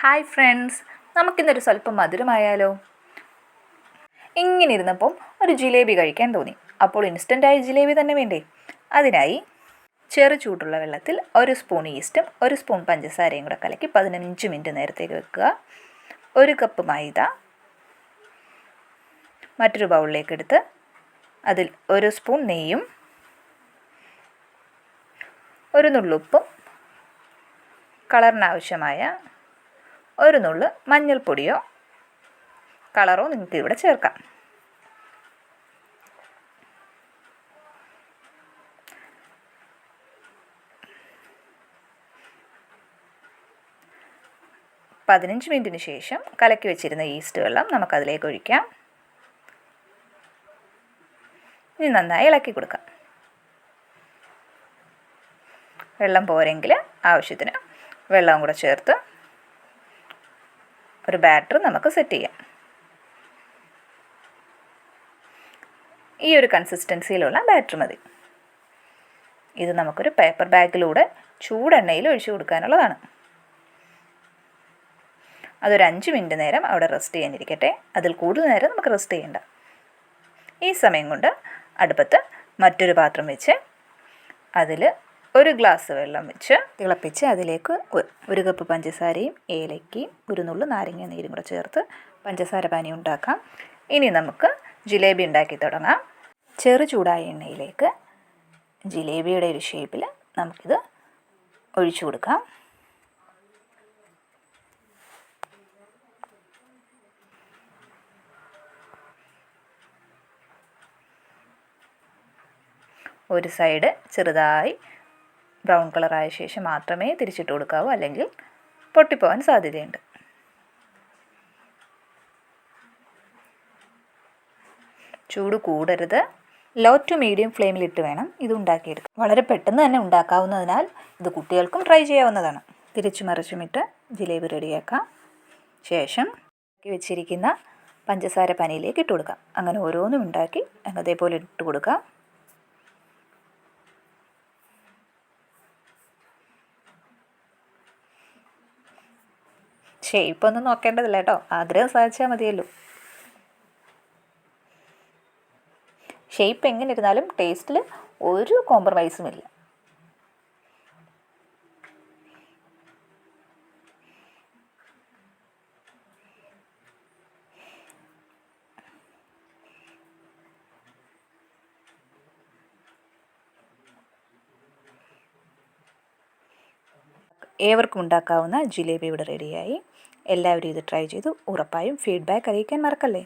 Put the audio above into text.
Hi friends നമുക്കിന്നൊരു സ്വല്പം മധുരമായാലോ? ഇങ്ങനെ ഇരുന്നപ്പം ഒരു ജിലേബി കഴിക്കാൻ തോന്നി. അപ്പോൾ ഇൻസ്റ്റന്റായി ജിലേബി തന്നെ വേണ്ടേ? അതിനായി ചെറു ചൂടുള്ള വെള്ളത്തിൽ ഒരു സ്പൂൺ ഈസ്റ്റും ഒരു സ്പൂൺ പഞ്ചസാരയും കൂടെ കലക്കി പതിനഞ്ച് മിനിറ്റ് നേരത്തേക്ക് വെക്കുക. ഒരു കപ്പ് മൈദ മറ്റൊരു ബൗളിലേക്ക് എടുത്ത് അതിൽ ഒരു സ്പൂൺ നെയ്യും ഒരു നുള്ളുപ്പും കളറിനാവശ്യമായ ഒരു നുള്ള് മഞ്ഞൾപ്പൊടിയോ കളറോ നിങ്ങൾക്ക് ഇവിടെ ചേർക്കാം. പതിനഞ്ച് മിനിറ്റിന് ശേഷം കലക്കി വെച്ചിരുന്ന ഈസ്റ്റ് വെള്ളം നമുക്കതിലേക്ക് ഒഴിക്കാം. ഇനി നന്നായി ഇളക്കി കൊടുക്കാം. വെള്ളം പോരെങ്കിൽ ആവശ്യത്തിന് വെള്ളവും കൂടെ ചേർത്ത് ഒരു ബാറ്റർ നമുക്ക് സെറ്റ് ചെയ്യാം. ഈ ഒരു കൺസിസ്റ്റൻസിയിലുള്ള ബാറ്റർ മതി. ഇത് നമുക്കൊരു പേപ്പർ ബാഗിലൂടെ ചൂടെണ്ണയിൽ ഒഴിച്ചു കൊടുക്കാനുള്ളതാണ്. അതൊരു അഞ്ച് മിനിറ്റ് നേരം അവിടെ റെസ്റ്റ് ചെയ്യാനിരിക്കട്ടെ. അതിൽ കൂടുതൽ നേരം നമുക്ക് റെസ്റ്റ് ചെയ്യേണ്ട. ഈ സമയം കൊണ്ട് അടുപ്പത്ത് മറ്റൊരു പാത്രം വെച്ച് അതിൽ ഒരു ഗ്ലാസ് വെള്ളം വെച്ച് തിളപ്പിച്ച് അതിലേക്ക് ഒരു കപ്പ് പഞ്ചസാരയും ഏലക്കയും ഒരു നാരങ്ങ നീരും കൂടെ ചേർത്ത് പഞ്ചസാര പാനി ഉണ്ടാക്കാം. ഇനി നമുക്ക് ജിലേബി ഉണ്ടാക്കി തുടങ്ങാം. ചെറു ചൂടായ എണ്ണയിലേക്ക് ജിലേബിയുടെ ഒരു ഷേപ്പിൽ നമുക്കിത് ഒഴിച്ചു കൊടുക്കാം. ഒരു സൈഡ് ചെറുതായി ബ്രൗൺ കളറായ ശേഷം മാത്രമേ തിരിച്ചിട്ട് കൊടുക്കാവൂ. അല്ലെങ്കിൽ പൊട്ടിപ്പോവാൻ സാധ്യതയുണ്ട്. ചൂട് കൂടരുത്. ലോ ടു മീഡിയം ഫ്ലെയിമിലിട്ട് വേണം ഇത് ഉണ്ടാക്കിയെടുക്കാൻ. വളരെ പെട്ടെന്ന് തന്നെ ഉണ്ടാക്കാവുന്നതിനാൽ ഇത് കുട്ടികൾക്കും ട്രൈ ചെയ്യാവുന്നതാണ്. തിരിച്ചു മറിച്ചുമിട്ട് ജിലേബി റെഡിയാക്കാം. ശേഷം വെച്ചിരിക്കുന്ന പഞ്ചസാര പനിയിലേക്ക് ഇട്ട് കൊടുക്കാം. അങ്ങനെ ഓരോന്നും ഉണ്ടാക്കി അതേപോലെ ഇട്ട് കൊടുക്കാം. ഷേപ്പൊന്നും നോക്കേണ്ടതില്ല കേട്ടോ ആഗ്രഹം സാധിച്ചാൽ മതിയല്ലോ. ഷേപ്പ് എങ്ങനെ ഇരുന്നാലും ടേസ്റ്റിൽ ഒരു കോംപ്രമൈസും ഇല്ല. ഏവർക്കും ഉണ്ടാക്കാവുന്ന ജിലേബി ഇവിടെ റെഡിയായി എല്ലാവരും ഇത് ട്രൈ ചെയ്തു. ഉറപ്പായും ഫീഡ്ബാക്ക് അറിയിക്കാൻ മറക്കല്ലേ?